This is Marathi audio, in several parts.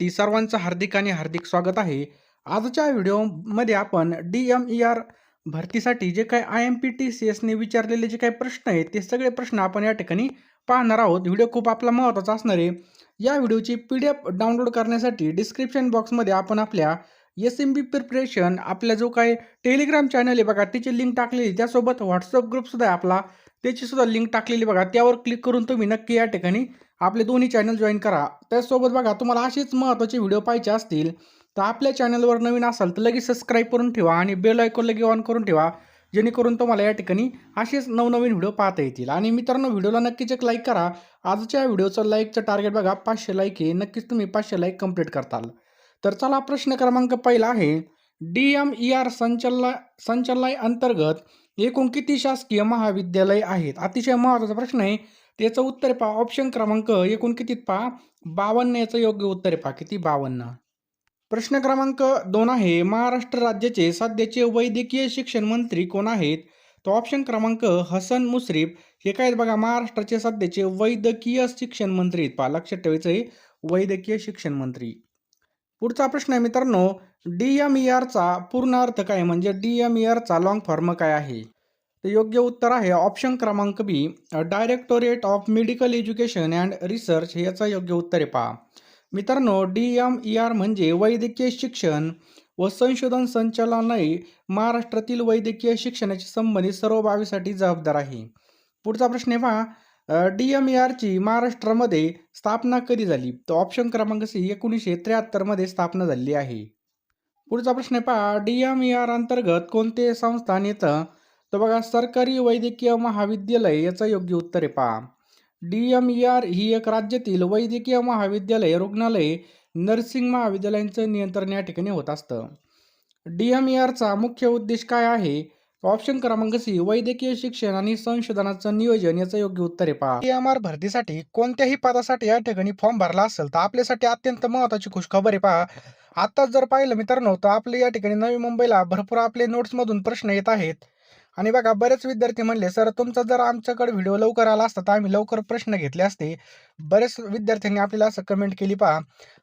टी सर्वांचं हार्दिक आणि हार्दिक स्वागत आहे. आजच्या व्हिडिओमध्ये आपण डी एम ई आर भरतीसाठी जे काही I M P T C एसने विचारलेले जे काही प्रश्न आहेत ते सगळे प्रश्न आपण या ठिकाणी पाहणार आहोत. व्हिडिओ खूप आपला महत्त्वाचा असणार आहे. या व्हिडिओची पी डी एफ डाउनलोड करण्यासाठी डिस्क्रिप्शन बॉक्समध्ये आपण आपल्या एस एम बी प्रिपरेशन आपला जो काही टेलिग्राम चॅनल आहे बघा त्याची लिंक टाकलेली त्यासोबत व्हॉट्सअप ग्रुपसुद्धा आहे आपला. त्याचीसुद्धा लिंक टाकलेली बघा. त्यावर क्लिक करून तुम्ही नक्की या ठिकाणी आपले दोन्ही चॅनल जॉईन करा. त्याचसोबत बघा तुम्हाला असेच महत्त्वाचे व्हिडिओ पाहिजे असतील तर आपल्या चॅनलवर नवीन असाल तर लगेच सबस्क्राईब करून ठेवा आणि बेल आयकॉन लगे ऑन करून ठेवा जेणेकरून तुम्हाला या ठिकाणी असेच नवनवीन व्हिडिओ पाहता येतील. आणि मित्रांनो व्हिडिओला नक्कीच एक लाईक करा. आजच्या व्हिडिओचं लाईकचं टार्गेट बघा पाचशे लाईक आहे. नक्कीच तुम्ही पाचशे लाईक कंप्लीट करताल. तर चला प्रश्न क्रमांक पहिला आहे. डी एम ई आर संचालय संचालय अंतर्गत एकूण किती शासकीय महाविद्यालय आहेत? अतिशय महत्त्वाचा प्रश्न आहे. त्याचं उत्तर पहा. ऑप्शन क्रमांक एकूण कितीत पहा? बावन्न याचं योग्य उत्तर पहा. किती? बावन्न. प्रश्न क्रमांक दोन आहे. महाराष्ट्र राज्याचे सध्याचे वैद्यकीय शिक्षण मंत्री कोण आहेत? तो ऑप्शन क्रमांक हसन मुश्रीफ. हे काय आहेत बघा? महाराष्ट्राचे सध्याचे वैद्यकीय शिक्षण मंत्री आहेत पहा. लक्षात ठेवायचं आहे. वैद्यकीय शिक्षण मंत्री. पुढचा प्रश्न आहे मित्रांनो. डी एम ई आरचा पूर्ण अर्थ काय म्हणजे डी एम ई आरचा लॉंग फॉर्म काय आहे? तर योग्य उत्तर आहे. ऑप्शन क्रमांक B directorate of medical education and research याचं योग्य उत्तर आहे. पहा. मित्रांनो डी एम ई आर म्हणजे वैद्यकीय शिक्षण व संशोधन संचालनालय महाराष्ट्रातील वैद्यकीय शिक्षणाशी संबंधित सर्व बाबीसाठी जबाबदार आहे. पुढचा प्रश्न आहे पहा. डी एम ई आरची महाराष्ट्रामध्ये स्थापना कधी झाली? तर ऑप्शन क्रमांक सी एकोणीसशे त्र्याहत्तरमध्ये स्थापना झाली आहे. पुढचा प्रश्न आहे पहा. डी एम ई आर अंतर्गत कोणते संस्थान येतं? तर बघा सरकारी वैद्यकीय महाविद्यालय याचं योग्य उत्तर आहे पहा. डी एम ई आर ही एक राज्यातील वैद्यकीय महाविद्यालय रुग्णालय नर्सिंग महाविद्यालयांचं नियंत्रण या ठिकाणी होत असतं. डी एम ई आरचा मुख्य उद्देश काय आहे? ऑप्शन क्रमांक सी वैद्यकीय शिक्षण आणि संशोधनाचं नियोजन याचं योग्य उत्तर आहे पहा. डी एम आर भरतीसाठी कोणत्याही पदासाठी या ठिकाणी फॉर्म भरला असेल तर आपल्यासाठी अत्यंत महत्वाची खुशखबर आहे पहा. आत्ताच जर पाहिलं मित्रांनो तर आपले या ठिकाणी नवी मुंबईला भरपूर आपले नोट्समधून प्रश्न येत आहेत. आणि बघा बरेच विद्यार्थी म्हणले सर तुमचा जर आमच्याकडे व्हिडिओ लवकर आला असता तर आम्ही लवकर प्रश्न घेतले असते. बरेच विद्यार्थ्यांनी आपल्याला असं कमेंट केली पहा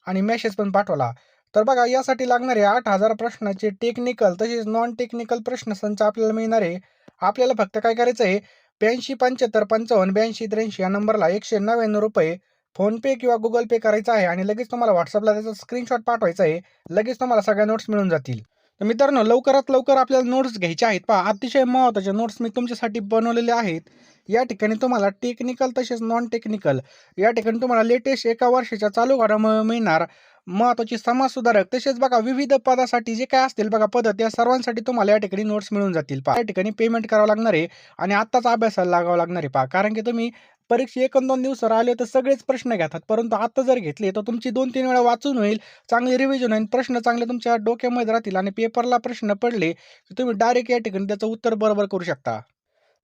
आणि मेसेज पण पाठवला. तर बघा यासाठी लागणारे आठ हजार प्रश्नाचे टेक्निकल तसेच नॉन टेक्निकल प्रश्न संच आपल्याला मिळणार आहे. आपल्याला फक्त काय करायचं आहे? ब्याऐंशी पंच्याहत्तर पंचावन्न ब्याऐंशी त्र्याऐंशी या नंबरला एकशे नव्याण्णव रुपये फोनपे किंवा गुगल पे करायचा आहे आणि लगेच तुम्हाला व्हॉट्सअपला त्याचा स्क्रीनशॉट पाठवायचा आहे. लगेच तुम्हाला सगळ्या नोट्स मिळून जातील. तर मित्रांनो लवकरात लवकर आपल्याला नोट्स घ्यायचे आहेत पहा. अतिशय महत्त्वाचे नोट्स मी तुमच्यासाठी बनवलेले आहेत. या ठिकाणी तुम्हाला टेक्निकल तसेच नॉन टेक्निकल या ठिकाणी तुम्हाला लेटेस्ट एका वर्षाच्या चालू घडामुळे मिळणार. महत्त्वाची समाजसुधारक तसेच बघा विविध पदासाठी जे काय असतील बघा पद त्या सर्वांसाठी तुम्हाला या ठिकाणी नोट्स मिळून जातील पहा. या ठिकाणी पेमेंट करावं लागणार आहे आणि आत्ताच अभ्यासाला लागावं लागणार आहे पहा. कारण की तुम्ही परीक्षा एक दोन दिवस राहिले तर सगळेच प्रश्न घेतात. परंतु आता जर घेतले तर तुमची दोन तीन वेळा वाचून होईल चांगले रिव्हिजन होईल. प्रश्न चांगले तुमच्या डोक्यामध्ये राहतील आणि पेपरला प्रश्न पडले की तुम्ही डायरेक्ट या ठिकाणी त्याचं उत्तर बरोबर करू शकता.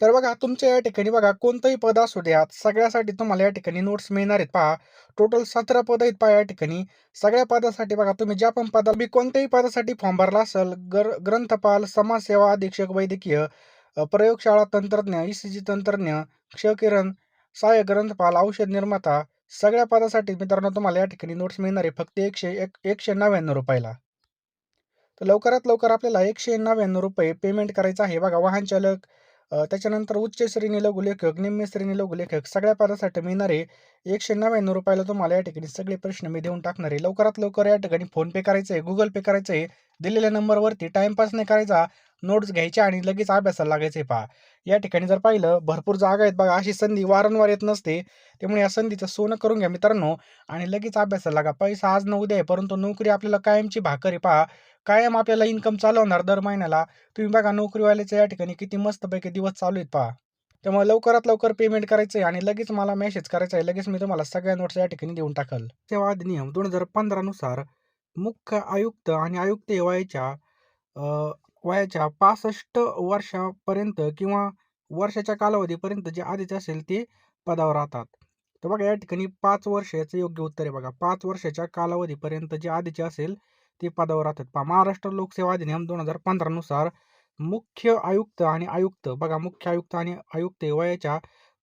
तर बघा तुमच्या या ठिकाणी बघा कोणतंही पद असू द्या सगळ्यासाठी तुम्हाला या ठिकाणी नोट्स मिळणार आहेत. पहा टोटल सतरा पद आहेत पहा या ठिकाणी. सगळ्या पदासाठी बघा तुम्ही ज्या पण पदा मी कोणत्याही पदासाठी फॉर्म भरला असेल गर ग्रंथपाल समाजसेवा अधीक्षक वैद्यकीय प्रयोगशाळा तंत्रज्ञ ई सी जी तंत्रज्ञ क्षकिरण सहाय्यक ग्रंथपाल औषध निर्माता सगळ्या पदासाठी मित्रांनो तुम्हाला या ठिकाणी नोट्स मिळणार आहे. फक्त एकशे एक एकशे नव्याण्णव रुपयाला. तर लवकरात लवकर आपल्याला एकशे नव्याण्णव रुपये पेमेंट करायचं आहे. बघा वाहन चालक त्याच्यानंतर उच्च श्रेणी लघुलेखक निम्न श्रेणी लघुलेखक सगळ्या पदासाठी मिळणारे एकशे नव्याण्णव रुपयाला तुम्हाला या ठिकाणी सगळे प्रश्न मी देऊन टाकणार आहे. लवकरात लवकर या ठिकाणी फोनपे करायचं आहे गुगल पे करायचं आहे. दिलेल्या नंबरवरती टाइमपास नाही करायचा. नोट्स घ्यायच्या आणि लगेच अभ्यासाला लागायचे पहा. या ठिकाणी जर पाहिलं भरपूर जागा आहेत बघा अशी संधी वारंवार येत नसते. त्यामुळे या संधीचं सोनं करून घ्या मित्रांनो आणि लगेच अभ्यासाला लागा. पैसा आज न उद्या आहे परंतु नोकरी आपल्याला कायमची भाकर आहे पहा. कायम आपल्याला इन्कम चालवणार दर महिन्याला. तुम्ही बघा नोकरीवाल्याचं या ठिकाणी किती मस्तपैकी दिवस चालू आहेत पहा. त्यामुळे लवकरात लवकर पेमेंट करायचं आहे आणि लगेच मला मेसेज करायचा आहे. लगेच मी तुम्हाला सगळ्या नोट्स या ठिकाणी देऊन टाकल. सेवा अधिनियम दोन हजार पंधरानुसार मुख्य आयुक्त आणि आयुक्त वयाच्या वयाच्या पासष्ट वर्षापर्यंत किंवा वर्षाच्या कालावधीपर्यंत जे आधीच असेल ते पदावर राहतात. तर बघा या ठिकाणी पाच वर्ष याचं योग्य उत्तर आहे बघा. पाच वर्षाच्या कालावधीपर्यंत जे आधीचे असेल ते पदावर राहतात. पहा महाराष्ट्र लोकसेवा अधिनियम दोन हजार पंधरानुसार मुख्य आयुक्त आणि आयुक्त बघा मुख्य आयुक्त आणि आयुक्त वयाच्या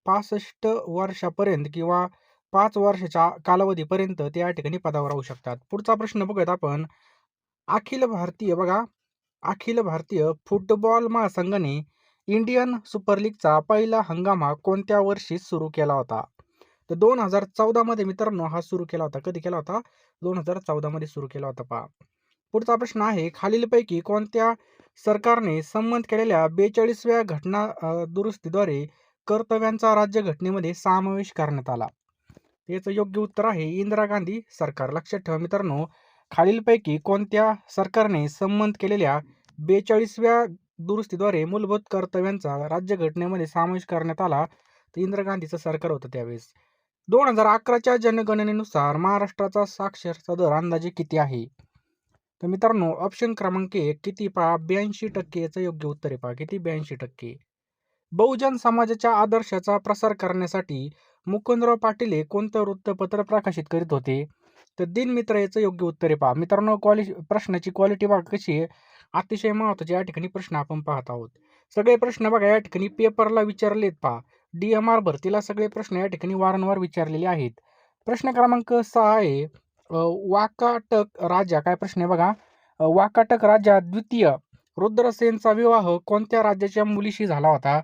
पासष्ट वर्षापर्यंत किंवा पाच वर्षाच्या कालावधीपर्यंत ते या ठिकाणी पदावर राहू शकतात. पुढचा प्रश्न बघूयात आपण. अखिल भारतीय बघा अखिल भारतीय फुटबॉल महासंघाने इंडियन सुपर लीगचा पहिला हंगाम हा कोणत्या वर्षी सुरू केला होता? तर दोन हजार चौदामध्ये मित्रांनो हा सुरू केला होता. कधी केला होता? दोन हजार चौदामध्ये सुरू केला होता पहा. पुढचा प्रश्न आहे खालीलपैकी कोणत्या सरकारने संमत केलेल्या बेचाळीसव्या घटना दुरुस्तीद्वारे कर्तव्यांचा राज्यघटनेमध्ये समावेश करण्यात आला? याचं योग्य उत्तर आहे इंदिरा गांधी सरकार. लक्षात ठेवा मित्रांनो खालीलपैकी कोणत्या सरकारने संमत केलेल्या बेचाळीसव्या दुरुस्तीद्वारे मूलभूत कर्तव्यांचा राज्यघटनेमध्ये समावेश करण्यात आला? तर इंदिरा गांधीचं सरकार होतं त्यावेळेस. दोन हजार अकराच्या जनगणनेनुसार महाराष्ट्राचा साक्षरता दर अंदाजे किती आहे? तर मित्रांनो ऑप्शन क्रमांक एक किती पहा? ब्याऐंशी टक्के याचं योग्य उत्तर आहे पहा. किती? ब्याऐंशी टक्के. बहुजन समाजाच्या आदर्शाचा प्रसार करण्यासाठी मुकुंदराव पाटील हे कोणतं वृत्तपत्र प्रकाशित करीत होते? तर दिनमित्र याचं योग्य उत्तर आहे पहा. मित्रांनो क्वालि प्रश्नाची क्वालिटी बघा कशी आहे. अतिशय महत्त्वाचे या ठिकाणी प्रश्न आपण पाहत आहोत. सगळे प्रश्न बघा या ठिकाणी पेपरला विचारलेत पहा. डी एम आर भरतीला सगळे प्रश्न या ठिकाणी वारंवार विचारलेले आहेत. प्रश्न क्रमांक सहा आहे. वाकाटक राजा काय प्रश्न आहे बघा? वाकाटक राजा द्वितीय रुद्रसेनचा विवाह कोणत्या राज्याच्या मुलीशी झाला होता?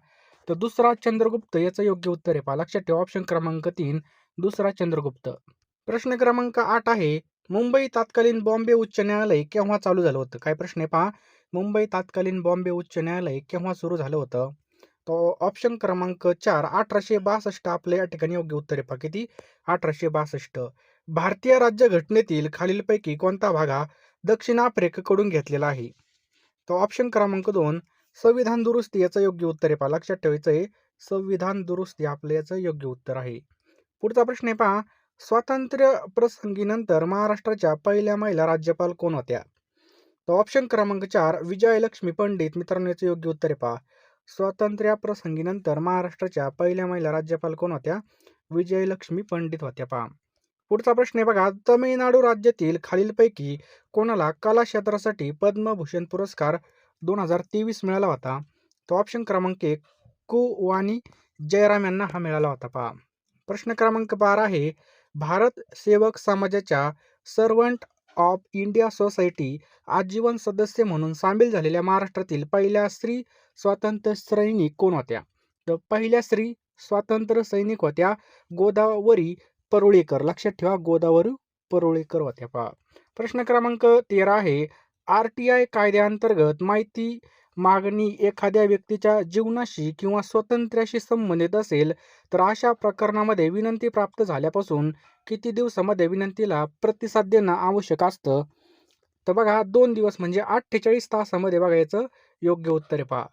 तर दुसरा चंद्रगुप्त याचं योग्य उत्तर आहे पहा. लक्षात ठेवा ऑप्शन क्रमांक तीन दुसरा चंद्रगुप्त. प्रश्न क्रमांक आठ आहे मुंबई तात्कालीन बॉम्बे उच्च न्यायालय केव्हा चालू झालं होतं? काय प्रश्न आहे पहा. मुंबई तात्कालीन बॉम्बे उच्च न्यायालय केव्हा सुरू झालं होतं? तो ऑप्शन क्रमांक चार अठराशे बासष्ट आपल्या या ठिकाणी योग्य उत्तर आहे पहा. किती? अठराशे बासष्ट. भारतीय राज्यघटनेतील खालीलपैकी कोणता भाग हा दक्षिण आफ्रिकेकडून घेतलेला आहे? तो ऑप्शन क्रमांक दोन संविधान दुरुस्ती याचं योग्य उत्तर आहे पहा. लक्षात ठेवायचं आहे संविधान दुरुस्ती आपलं याचं योग्य उत्तर आहे. पुढचा प्रश्न आहे पहा. स्वातंत्र्य प्रसंगीनंतर महाराष्ट्राच्या पहिल्या महिला राज्यपाल कोण होत्या? तो ऑप्शन क्रमांक चार विजयलक्ष्मी पंडित. मित्रांनो याचं योग्य उत्तर आहे पहा. स्वातंत्र्य प्रसंगीनंतर महाराष्ट्राच्या पहिल्या महिला राज्यपाल कोण होत्या? विजयलक्ष्मी पंडित होत्या पहा. पुढचा प्रश्न आहे बघा. तमिळनाडू राज्यातील खालीलपैकी कोणाला कला क्षेत्रासाठी पद्मभूषण पुरस्कार दोन हजार तेवीस मिळाला होता? तो ऑप्शन क्रमांक एक कु वाणी जयराम यांना हा मिळाला होता पहा. प्रश्न क्रमांक बारा आहे. भारत सेवक समाजाच्या सर्वंट ऑफ इंडिया सोसायटी आजीवन सदस्य म्हणून सामील झालेल्या महाराष्ट्रातील पहिल्या स्त्री स्वातंत्र्य सैनिक कोण होत्या? तर पहिल्या स्त्री स्वातंत्र्य सैनिक होत्या गोदावरी परुळेकर. लक्षात ठेवा गोदावरी परुळेकर होत्या पहा. प्रश्न क्रमांक तेरा आहे. आर टी आय कायद्याअंतर्गत माहिती मागणी एखाद्या व्यक्तीच्या जीवनाशी किंवा स्वातंत्र्याशी संबंधित असेल तर अशा प्रकरणामध्ये विनंती प्राप्त झाल्यापासून किती दिवसामध्ये विनंतीला प्रतिसाद देणं आवश्यक असतं? तर बघा दोन दिवस म्हणजे अठ्ठेचाळीस तासामध्ये बघायचं योग्य उत्तर पहा.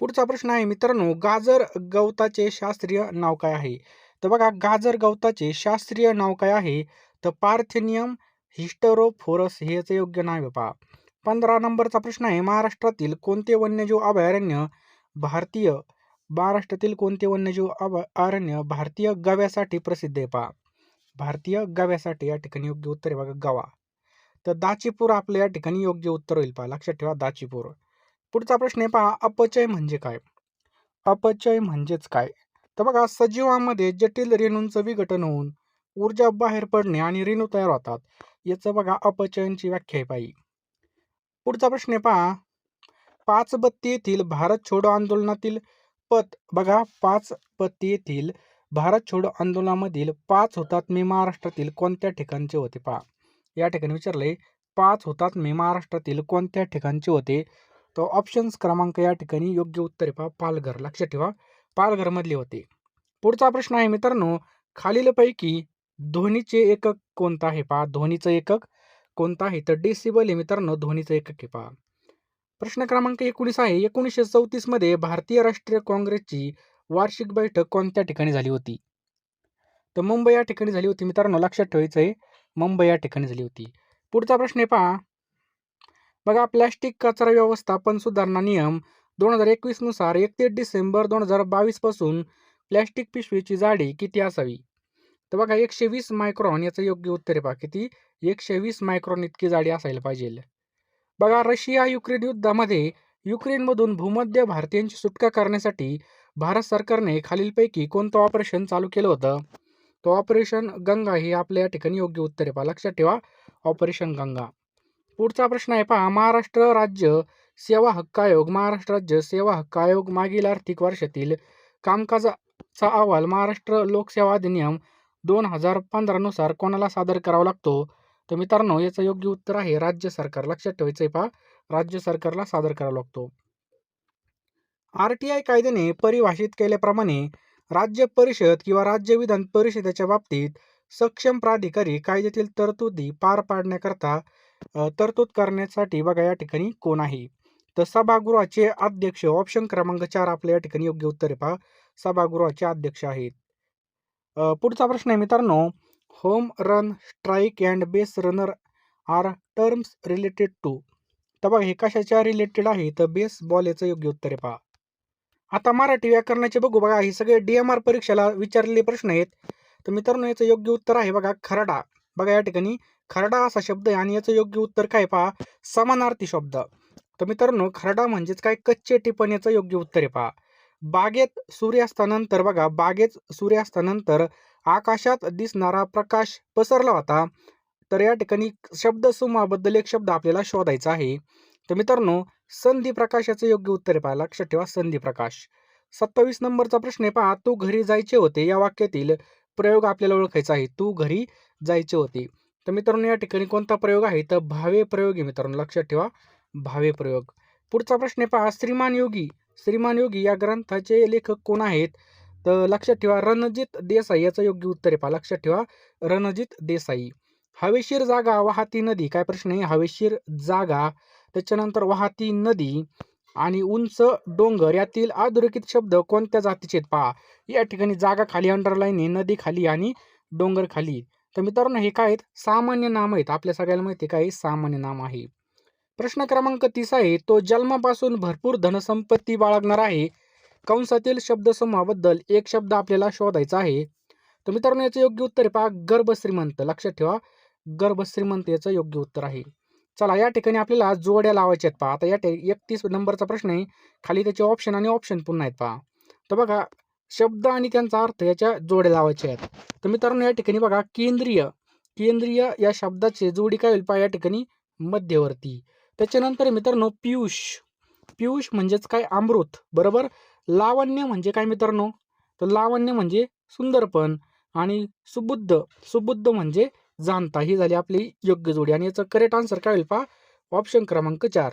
पुढचा प्रश्न आहे मित्रांनो गाजर गवताचे शास्त्रीय नाव काय आहे? तर बघा गाजर गवताचे शास्त्रीय नाव काय आहे? तर पार्थेनियम हिस्टरोफोरस हेच योग्य नाव आहे पहा. पंधरा नंबरचा प्रश्न आहे. महाराष्ट्रातील कोणते वन्यजीव अभयारण्य भारतीय महाराष्ट्रातील कोणते वन्यजीव अभयारण्य भारतीय गव्यासाठी प्रसिद्ध आहे पहा. भारतीय गव्यासाठी या ठिकाणी योग्य उत्तर आहे बघा गवा. तर दाचीपूर आपलं या ठिकाणी योग्य उत्तर होईल पहा. लक्षात ठेवा दाचीपूर. पुढचा प्रश्न आहे पहा अपचय म्हणजे काय? अपचय म्हणजेच काय? तर बघा सजीवामध्ये जटिल रेणूंचं विघटन होऊन ऊर्जा बाहेर पडणे आणि रेणू तयार होतात. याचं बघा अपचयांची व्याख्या आहे पाहिजे पुढचा प्रश्न आहे पहा. पाच बत्ती येथील भारत छोडो आंदोलनातील पत बघा पाच बत्ती येथील भारत छोडो आंदोलनामधील पाच हुतात्मे महाराष्ट्रातील कोणत्या ठिकाणचे होते पहा. या ठिकाणी विचारले पाच हुतात्मे महाराष्ट्रातील कोणत्या ठिकाणचे होते? तो ऑप्शन्स क्रमांक या ठिकाणी योग्य उत्तर पहा पालघर. लक्षात ठेवा पालघरमधले होते. पुढचा प्रश्न आहे मित्रांनो खालीलपैकी ध्वनीचे एकक कोणतं आहे पहा? ध्वनीचं एकक कोणता आहे तर डेसिबल हे मित्रांनो ध्वनीचं एकक आहे पहा प्रश्न क्रमांक एकोणीस आहे. एकोणीसशे चौतीसमध्ये भारतीय राष्ट्रीय काँग्रेसची वार्षिक बैठक कोणत्या ठिकाणी झाली होती? तर मुंबई या ठिकाणी झाली होती मित्रांनो लक्षात ठेवायचं आहे मुंबई या ठिकाणी झाली होती. पुढचा प्रश्न आहे पहा. बघा प्लॅस्टिक कचरा व्यवस्थापन सुधारणा नियम दोन हजार एकवीसनुसार एकतीस डिसेंबर दोन हजार बावीसपासून प्लॅस्टिक पिशवीची जाडी किती असावी? तर बघा एकशे वीस मायक्रॉन याचं योग्य उत्तर आहे पहा किती? एकशे वीस मायक्रॉन इतकी जाडी असायला पाहिजे. बघा रशिया युक्रेन युद्धामध्ये युक्रेनमधून भूमध्य भारतीयांची सुटका करण्यासाठी भारत सरकारने खालीलपैकी कोणतं ऑपरेशन चालू केलं होतं? तो ऑपरेशन गंगा हे आपल्या या ठिकाणी योग्य उत्तर आहे पहा लक्षात ठेवा ऑपरेशन गंगा. पुढचा प्रश्न आहे पहा महाराष्ट्र राज्य सेवा हक्क आयोग. महाराष्ट्र राज्य सेवा हक्क आयोग मागील आर्थिक वर्षातील कामकाजाचा अहवाल महाराष्ट्र लोकसेवा अधिनियम दोन हजार पंधरानुसार कोणाला सादर करावा लागतो? तर मित्रांनो याचं योग्य उत्तर आहे राज्य सरकार. लक्षात ठेवायचं आहे पहा राज्य सरकारला सादर करावा लागतो. आर टी आय कायद्याने परिभाषित केल्याप्रमाणे राज्य परिषद किंवा राज्य विधान परिषदेच्या बाबतीत सक्षम प्राधिकारी कायद्यातील तरतुदी पार पाडण्याकरता तरतूद करण्यासाठी बघा या ठिकाणी कोण आहे? तर सभागृहाचे अध्यक्ष ऑप्शन क्रमांक चार आपल्या या ठिकाणी योग्य उत्तर आहे पहा. सभागृहाचे अध्यक्ष आहेत. पुढचा प्रश्न आहे मित्रांनो. Home run strike and base runner are terms related to तर बघा हे कशाच्या रिलेटेड आहे? तर बेस बॉल याचं योग्य उत्तर आहे पहा. आता मराठी व्याकरणाचे बघू बघा हे सगळे डी एम आर परीक्षेला विचारलेले प्रश्न आहेत. तर मित्रांनो याचं योग्य उत्तर आहे बघा खरडा. बघा या ठिकाणी खरडा असा शब्द आहे आणि याचं योग्य उत्तर काय पहा? समानार्थी शब्द. तर मित्रांनो खरडा म्हणजेच काय? कच्चे टिपण याचं योग्य उत्तर आहे पहा. बागेत सूर्यास्तानंतर बघा बागेत सूर्यास्तानंतर आकाशात दिसणारा प्रकाश पसरला होता. तर या ठिकाणी शब्दसमूहाबद्दल एक शब्द आपल्याला शोधायचा आहे. तर मित्रांनो संधी प्रकाशाचं योग्य उत्तर पहा. लक्षात ठेवा संधी प्रकाश. सत्तावीस नंबरचा प्रश्न आहे पहा. तू घरी जायचे होते या वाक्यातील प्रयोग आपल्याला ओळखायचा आहे. तू घरी जायचे होते. तर मित्रांनो या ठिकाणी कोणता प्रयोग आहे? तर भावे प्रयोग आहे मित्रांनो. लक्षात ठेवा भावे प्रयोग. पुढचा प्रश्न आहे पहा. श्रीमान योगी श्रीमान योगी या ग्रंथाचे लेखक कोण आहेत? तर लक्षात ठेवा रणजित देसाई याचं योग्य उत्तर आहे. पहा लक्षात ठेवा रणजित देसाई. हवेशीर जागा वाहती नदी. काय प्रश्न आहे? हवेशीर जागा त्याच्यानंतर वाहती नदी आणि उंच डोंगर. यातील अधोरेखित शब्द कोणत्या जातीचे आहेत? पहा या ठिकाणी जागा खाली अंडरलाईन आहे. नदी खाली आणि डोंगर खाली. तर मित्रांनो हे काय आहेत? सामान्य नाम आहेत. आपल्या सगळ्याला माहिती आहे काय? हे सामान्य नाम आहे. प्रश्न क्रमांक तीस आहे तो जन्मापासून भरपूर धनसंपत्ती बाळगणार आहे. कंसातील शब्दसमूहाबद्दल एक शब्द आपल्याला शोधायचा आहे. तर मित्रांनो याचं योग्य उत्तर आहे पहा गर्भश्रीमंत लक्षात ठेवा. गर्भश्रीमंत याचं योग्य उत्तर आहे. चला या ठिकाणी आपल्याला जोड्या लावायच्या आहेत पहा. आता या एकतीस नंबरचा प्रश्न आहे. खाली त्याचे ऑप्शन आणि ऑप्शन पुन्हा आहेत पहा. तर बघा शब्द आणि त्यांचा अर्थ याच्या जोड्या लावायच्या आहेत. तर मित्रांनो या ठिकाणी बघा केंद्रीय. केंद्रीय या शब्दाचे जोडी काय होईल पहा या ठिकाणी मध्यवर्ती. त्याच्यानंतर मित्रांनो पियुष. पियुष म्हणजेच काय? अमृत. बरोबर? लावण्य म्हणजे काय मित्रांनो? तर लावण्य म्हणजे सुंदरपण आणि सुबुद्ध. सुबुद्ध म्हणजे जाणता. ही झाली आपली योग्य जोडी. आणि याचं करेक्ट आन्सर काय होईल पहा? ऑप्शन क्रमांक चार.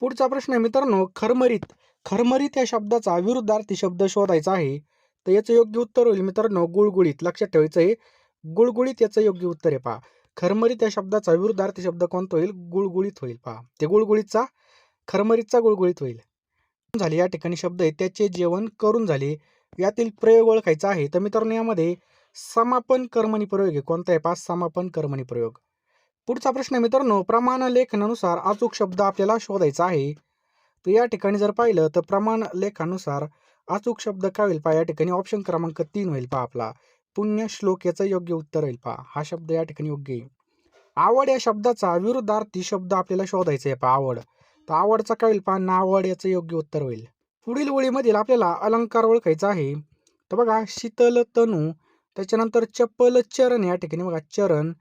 पुढचा प्रश्न आहे मित्रांनो खरमरीत. खरमरीत या शब्दाचा विरुद्धार्थी शब्द शोधायचा आहे. तर याचं योग्य उत्तर होईल मित्रांनो गुळगुळीत. लक्षात ठेवायचं आहे. गुळगुळीत याचं योग्य उत्तर आहे पहा. खरमरीत या शब्दाचा विरुद्धार्थी शब्द कोणता होईल? गुळगुळीत होईल. पहा. ते गुळगुळीतचा खरमरीतचा गुळगुळीत होईल. झाले? या ठिकाणी शब्द आहे त्याचे जेवण करून झाले. यातील प्रयोग ओळखायचा आहे. तर मित्रांनो यामध्ये समापन कर्मणी प्रयोग आहे. कोणता आहे? पाच समापन कर्मणी प्रयोग. पुढचा प्रश्न आहे मित्रांनो प्रमाण लेखनानुसार अचूक शब्द आपल्याला शोधायचा आहे. तर या ठिकाणी जर पाहिलं तर प्रमाण लेखानुसार अचूक शब्द काय होईल? पहा. या ठिकाणी ऑप्शन क्रमांक तीन होईल. पहा आपला. पुण्य श्लोक याचं योग्य उत्तर होईल पहा हा शब्द या ठिकाणी योग्य आहे. आवड या शब्दाचा विरुद्धार्थी शब्द आपल्याला शोधायचा आहे. पहा आवड. तर आवडचा काय होईल? पहा नावड याचं योग्य उत्तर होईल. पुढील ओळीमधील आपल्याला अलंकार ओळखायचा आहे. तर बघा शीतल तनू त्याच्यानंतर चपल चरण या ठिकाणी बघा चरण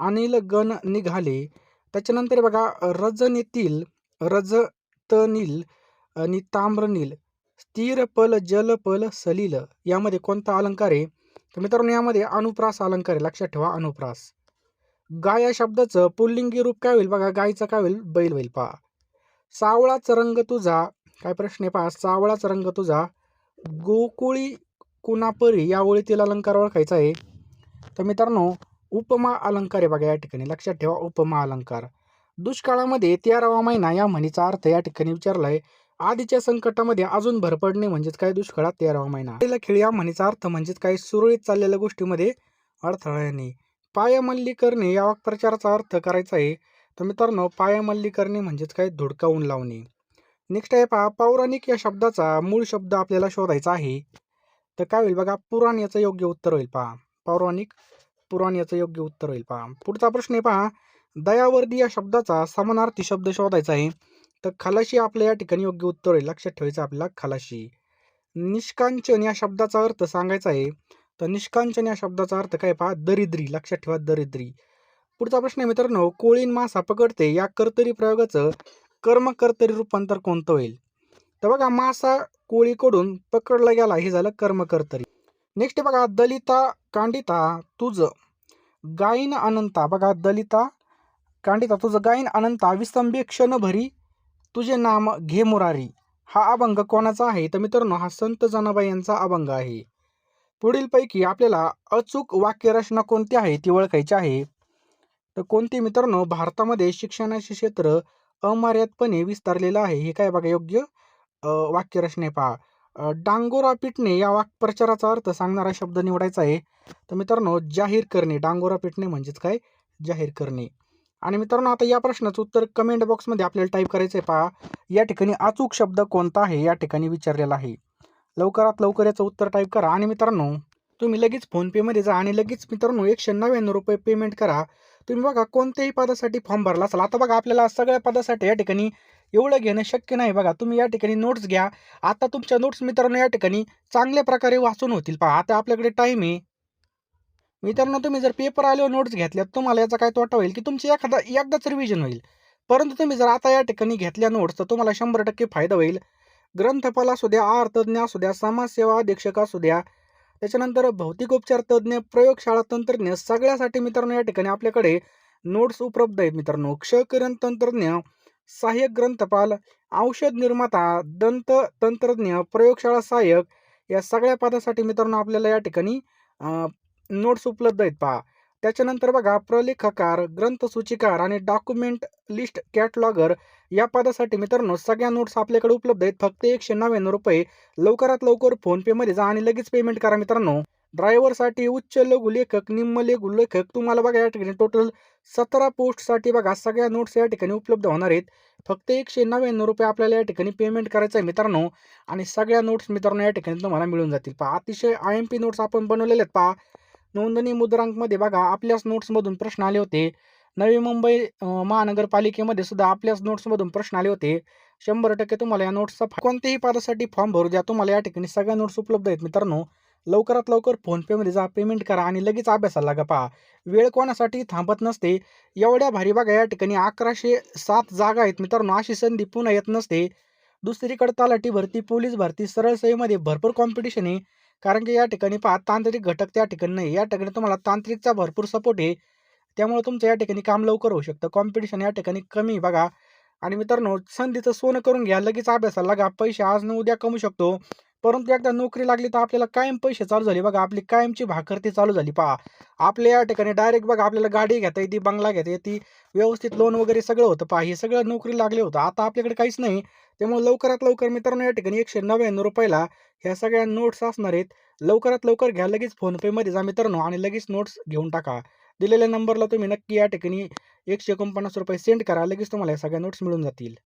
अनिल गण निघाले. त्याच्यानंतर बघा रजनीतील रजतनील आणि ताम्रनील स्थिर पल जल पल सलील. यामध्ये कोणता अलंकार आहे? तर मित्रांनो यामध्ये अनुप्रास अलंकार आहे. लक्षात ठेवा अनुप्रास. गाय या शब्दाचं पुल्लिंगी रूप काय होईल? बघा गायचं काय होईल? बैल होईल. पहा. सावळाच रंग तुझा काय प्रश्न आहे? पहा सावळाच रंग तुझा गोकुळी कुणापरी या ओळीतील अलंकार ओळखायचा आहे. तर मित्रांनो उपमा अलंकार आहे बघा या ठिकाणी. लक्षात ठेवा उपमा अलंकार. दुष्काळामध्ये तेरावा महिना या म्हणीचा अर्थ या ठिकाणी विचारला आहे आधीच्या संकटामध्ये अजून भर पडणे म्हणजेच काय? दुष्काळात तेरावा महिना पहिला खेळ या म्हणीचा अर्थ म्हणजेच काही सुरळीत चाललेल्या गोष्टीमध्ये अडथळा येणे पायामल्ली करणे या वाक्प्रचाराचा अर्थ करायचा आहे. तर मित्रांनो पायामल्ली करणे म्हणजेच काय? धुडकावून लावणे. नेक्स्ट आहे पहा पौराणिक या शब्दाचा मूळ शब्द आपल्याला शोधायचा आहे. तर काय होईल बघा पुराण याचं योग्य उत्तर होईल पहा. पौराणिक पुराण याचं योग्य उत्तर होईल पहा. पुढचा प्रश्न आहे पहा दयावर्दी या शब्दाचा समानार्थी शब्द शोधायचा आहे. तर खलाशी आपल्या या ठिकाणी योग्य उत्तर आहे. लक्षात ठेवायचं आपल्याला खलाशी. निष्कांचन या शब्दाचा अर्थ सांगायचा आहे. तर निष्कांचन या शब्दाचा अर्थ काय पहा? दरिद्री. लक्षात ठेवा दरिद्री. पुढचा प्रश्न आहे मित्रांनो कोळीन मासा पकडते या कर्तरी प्रयोगाचं कर्मकर्तरी रूपांतर कोणतं होईल? तर बघा मासा कोळीकडून पकडला गेला हे झालं कर्मकर्तरी. नेक्स्ट बघा दलिता कांडिता तुझ गायन अनंता. बघा दलिता कांडिता तुझं गायन अनंता विस्तंभे क्षण भरी तुझे नाम घे मुरारी. हा अभंग कोणाचा आहे? तर मित्रांनो हा संत जनाबाई यांचा अभंग आहे. पुढीलपैकी आपल्याला अचूक वाक्यरचना कोणती आहे ती ओळखायची आहे. तर कोणती मित्रांनो भारतामध्ये शिक्षणाचे क्षेत्र अमर्यादपणे विस्तारलेलं आहे. हे काय बघा योग्य? वाक्यरचने पहा. डांगोरा पिटणे या वाक्प्रचाराचा अर्थ सांगणारा शब्द निवडायचा आहे. तर मित्रांनो जाहीर करणे. डांगोरा पिटणे म्हणजेच काय? जाहीर करणे. आणि मित्रांनो आता या प्रश्नाचं उत्तर कमेंट बॉक्समध्ये आपल्याला टाईप करायचं आहे पहा. या ठिकाणी अचूक शब्द कोणता आहे? या ठिकाणी विचारलेला आहे. लवकरात लवकर याचं उत्तर टाईप करा. आणि मित्रांनो तुम्ही लगेच फोनपेमध्ये जा आणि लगेच मित्रांनो एकशे नव्याण्णव रुपये पेमेंट करा. तुम्ही बघा कोणत्याही पदासाठी फॉर्म भरला असाल. आता बघा आपल्याला सगळ्या पदासाठी या ठिकाणी एवढं घेणं शक्य नाही बघा. तुम्ही या ठिकाणी नोट्स घ्या. आता तुमच्या नोट्स मित्रांनो या ठिकाणी चांगल्या प्रकारे वाचून होतील पहा. आता आपल्याकडे टाईम आहे. मित्रांनो तुम्ही जर पेपर आल्यावर नोट्स घेतल्यात तुम्हाला याचा काय तोटा होईल की तुमची एखादा एकदाच रिव्हिजन होईल. परंतु तुम्ही जर आता या ठिकाणी घेतल्या नोट्स तर तुम्हाला शंभर टक्के फायदा होईल. ग्रंथपाल असू द्या अर्थज्ञ असू द्या समाजसेवा अधीक्षक असू द्या त्याच्यानंतर भौतिकोपचार तज्ज्ञ प्रयोगशाळा तंत्रज्ञ सगळ्यासाठी मित्रांनो या ठिकाणी आपल्याकडे नोट्स उपलब्ध आहेत मित्रांनो. क्षकिरण तंत्रज्ञ सहाय्यक ग्रंथपाल औषध निर्माता दंत तंत्रज्ञ प्रयोगशाळा सहाय्यक या सगळ्या पदासाठी मित्रांनो आपल्याला या ठिकाणी नोट्स उपलब्ध आहेत पहा. त्याच्यानंतर बघा प्रलेखकार ग्रंथसूचिकार आणि डॉक्युमेंट लिस्ट कॅटलॉगर या पदासाठी मित्रांनो सगळ्या नोट्स आपल्याकडे उपलब्ध आहेत. फक्त एकशे नव्याण्णव रुपये. लवकरात लवकर फोनपेमध्ये जा आणि लगेच पेमेंट करा मित्रांनो. ड्रायव्हरसाठी उच्च लघु लेखक निम्न लघु लेखक तुम्हाला बघा या ठिकाणी टोटल सतरा पोस्टसाठी बघा सगळ्या नोट्स या ठिकाणी उपलब्ध होणार आहेत. फक्त एकशे नव्याण्णव रुपये आपल्याला या ठिकाणी पेमेंट करायचं आहे मित्रांनो. आणि सगळ्या नोट्स मित्रांनो या ठिकाणी तुम्हाला मिळून जातील. पहा अतिशय आय एम पी नोट्स आपण बनवलेले आहेत पहा. नोंदणी मुद्रांकमध्ये बघा आपल्याच नोट्समधून प्रश्न आले होते. नवी मुंबई महानगरपालिकेमध्ये सुद्धा आपल्याच नोट्समधून प्रश्न आले होते. शंभर टक्के तुम्हाला या नोट्सचा कोणत्याही पदासाठी फॉर्म भरू द्या. तुम्हाला या ठिकाणी सगळ्या नोट्स उपलब्ध आहेत मित्रांनो. लवकरात लवकर फोनपेमध्ये जा पेमेंट करा आणि लगेच अभ्यासाला लागा पहा. वेळ कोणासाठी थांबत नसते. एवढ्या भारी बघा या ठिकाणी अकराशे सात जागा आहेत मित्रांनो. अशी संधी पुन्हा येत नसते. दुसरीकडे तलाठी भरती पोलीस भरती सरळ सेवेमध्ये भरपूर कॉम्पिटिशन आहे. कारण की या ठिकाणी पहा तांत्रिक घटक त्या ठिकाणी नाही. या ठिकाणी तुम्हाला तांत्रिकचा भरपूर सपोर्ट आहे. त्यामुळे तुमचं या ठिकाणी काम लवकर होऊ शकतं. कॉम्पिटिशन या ठिकाणी कमी बघा. आणि मित्रांनो संधीचं सोनं करून घ्या लगेच अभ्यासाला लागा. पैसे आज न उद्या कमवू शकतो. परंतु एकदा नोकरी लागली तर आपल्याला कायम पैसे चालू झाले. बघा आपली कायमची भाकरती चालू झाली. पहा आपल्या या ठिकाणी डायरेक्ट बघा आपल्याला गाडी घेता येते बंगला घेता येते व्यवस्थित लोन वगैरे सगळं होतं. पहा हे सगळं नोकरी लागले होतं. आता आपल्याकडे काहीच नाही. त्यामुळे लवकरात लवकर मित्रांनो या ठिकाणी एकशे नव्याण्णव रुपयाला ह्या सगळ्या नोट्स असणार आहेत. लवकरात लवकर घ्या. लगेच फोनपेमध्ये जा मित्रांनो आणि लगेच नोट्स घेऊन टाका. दिलेल्या नंबरला तुम्ही नक्की या ठिकाणी एकशे एकोणपन्नास रुपये सेंड करा. लगेच तुम्हाला या सगळ्या नोट्स मिळून जातील.